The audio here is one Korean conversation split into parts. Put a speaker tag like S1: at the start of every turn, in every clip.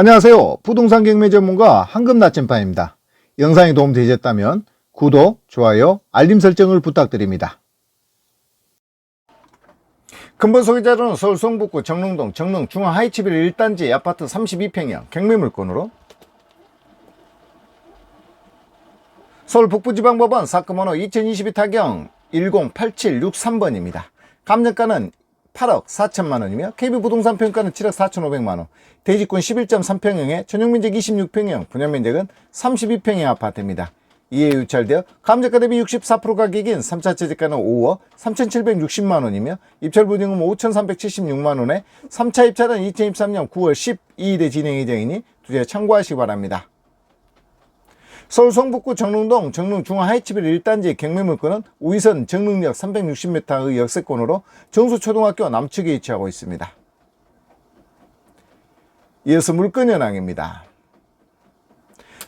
S1: 안녕하세요. 부동산 경매 전문가 황금 나침반입니다. 영상이 도움되셨다면 구독, 좋아요, 알림 설정을 부탁드립니다. 근본 소개자료는 서울 성북구 정릉동 정릉 중앙 하이츠빌 1단지 아파트 32평형 경매 물건으로 서울 북부지방법원 사건번호 2022 타경 108763번입니다. 감정가는 8억 4천만 원이며 KB부동산 평가는 7억 4천5백만 원, 대지권 11.3평형에 전용면적 26평형, 분양면적은 32평형 아파트입니다. 이에 유찰되어 감정가 대비 64% 가격인 3차 채집가는 5억 3,760만 원이며 입찰 보증금 5,376만 원에 3차 입찰은 2023년 9월 12일에 진행 예정이니 두재 참고하시기 바랍니다. 서울 성북구 정릉동 정릉 중앙 하이츠빌 1단지 경매물건은 우이선 정릉역 360m의 역세권으로 정수초등학교 남측에 위치하고 있습니다. 이어서 물건 현황입니다.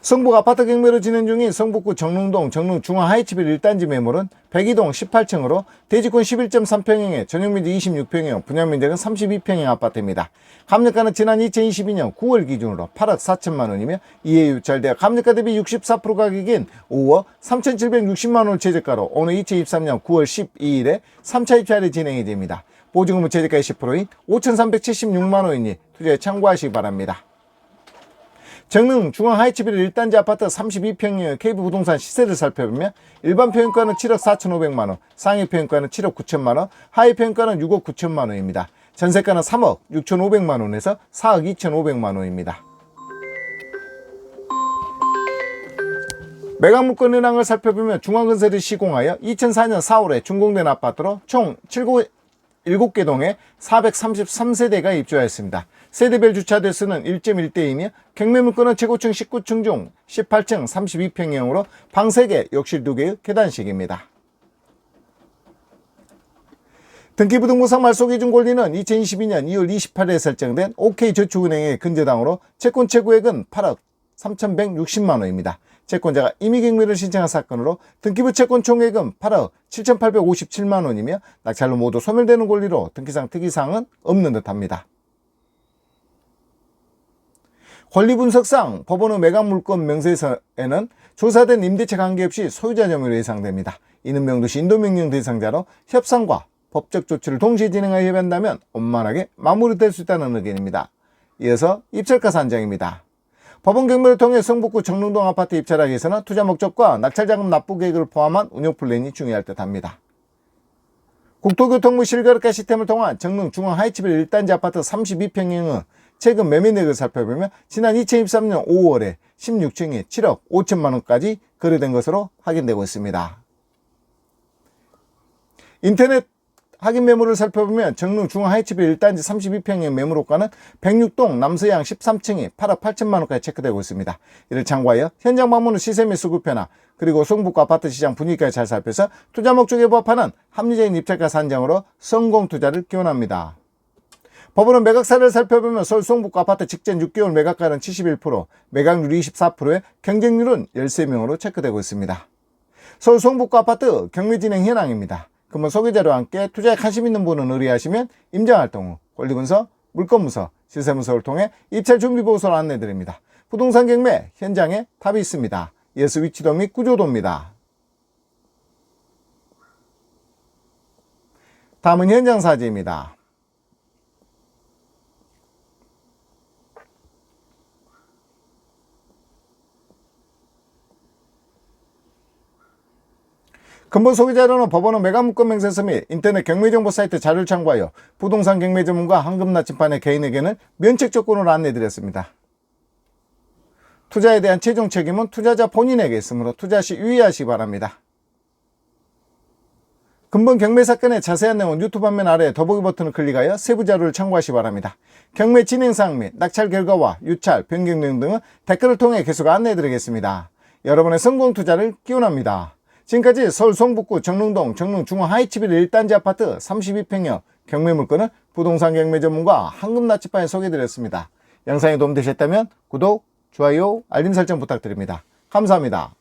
S1: 성북 아파트 경매로 진행 중인 성북구 정릉동 정릉 중앙 하이츠빌 1단지 매물은 102동 18층으로 대지권 11.3평형에 전용면적 26평형, 분양면적은 32평형 아파트입니다. 감정가는 지난 2022년 9월 기준으로 8억 4천만 원이며 이에 유찰되어 감정가 대비 64% 가격인 5억 3,760만 원을 최저가로 오늘 2023년 9월 12일에 3차 입찰이 진행이 됩니다. 보증금은 최저가의 10%인 5,376만 원이니 투자에 참고하시기 바랍니다. 정릉 중앙 하이츠빌 1단지 아파트 32평의 KB부동산 시세를 살펴보면 일반 평가는 7억 4,500만 원, 상위 평가는 7억 9천만 원, 하위 평가는 6억 9천만 원입니다. 전세가는 3억 6,500만 원에서 4억 2,500만 원입니다. 매각 물건 현황을 살펴보면 중앙건설이 시공하여 2004년 4월에 준공된 아파트로 총 7 개 동에 433세대가 입주하였습니다. 세대별 주차 대수는 1.1대이며 경매 물건은 최고층 19층 중 18층 32평형으로 방 3개, 욕실 2개의 계단식입니다. 등기부등본상 말소기준 권리는 2022년 2월 28일에 설정된 OK저축은행의 근저당으로 채권 최고액은 8억 3,160만 원입니다. 채권자가 임의경매를 신청한 사건으로 등기부 채권 총액은 8억 7,857만 원이며 낙찰로 모두 소멸되는 권리로 등기상 특이사항은 없는 듯합니다. 권리분석상 법원의 매각물건 명세서에는 조사된 임대차 관계없이 소유자 점유로 예상됩니다. 이는 명도시 인도명령 대상자로 협상과 법적 조치를 동시에 진행하여 협의한다면 원만하게 마무리될 수 있다는 의견입니다. 이어서 입찰가 산정입니다. 법원 경매를 통해 성북구 정릉동 아파트 입찰하기 위해서는 투자 목적과 낙찰자금 납부 계획을 포함한 운영 플랜이 중요할 듯 합니다. 국토교통부 실거래가 시스템을 통한 정릉 중앙 하이츠빌 1단지 아파트 32평형의 최근 매매 내역을 살펴보면 지난 2023년 5월에 16층이 7억 5천만 원까지 거래된 것으로 확인되고 있습니다. 인터넷 확인 매물을 살펴보면 정릉 중앙 하이츠빌 1단지 32평형 매물호가는 106동 남서양 13층이 8억 8천만 원까지 체크되고 있습니다. 이를 참고하여 현장 방문 후 시세 매수 구표나 그리고 성북구 아파트 시장 분위기까지 잘 살펴서 투자 목적에 부합하는 합리적인 입찰가 산정으로 성공 투자를 기원합니다. 법원은 매각사를 살펴보면 서울 송북구 아파트 직전 6개월 매각가는 71%, 매각률 24%에 경쟁률은 13명으로 체크되고 있습니다. 서울 송북구 아파트 경매 진행 현황입니다. 그러면 소개자료와 함께 투자에 관심 있는 분은 의뢰하시면 임장활동 후 권리분서, 물건문서, 실세문서를 통해 입찰 준비 보고서를 안내드립니다. 부동산 경매 현장에 답이 있습니다. 예수 위치도 및 구조도입니다. 다음은 현장 사진입니다. 근본 소개 자료는 법원은 매각물건 명세서 및 인터넷 경매정보 사이트 자료를 참고하여 부동산 경매 전문가 황금 나침반의 개인에게는 면책 조건으로 안내드렸습니다. 투자에 대한 최종 책임은 투자자 본인에게 있으므로 투자 시 유의하시기 바랍니다. 근본 경매 사건의 자세한 내용은 유튜브 화면 아래 더보기 버튼을 클릭하여 세부 자료를 참고하시기 바랍니다. 경매 진행 사항 및 낙찰 결과와 유찰, 변경 내용 등은 댓글을 통해 계속 안내해 드리겠습니다. 여러분의 성공 투자를 기원합니다. 지금까지 서울 성북구 정릉동 정릉 중앙 하이츠빌 1단지 아파트 32평형 경매 물건을 부동산 경매 전문가 황금나치판에 소개해드렸습니다. 영상이 도움되셨다면 구독, 좋아요, 알림 설정 부탁드립니다. 감사합니다.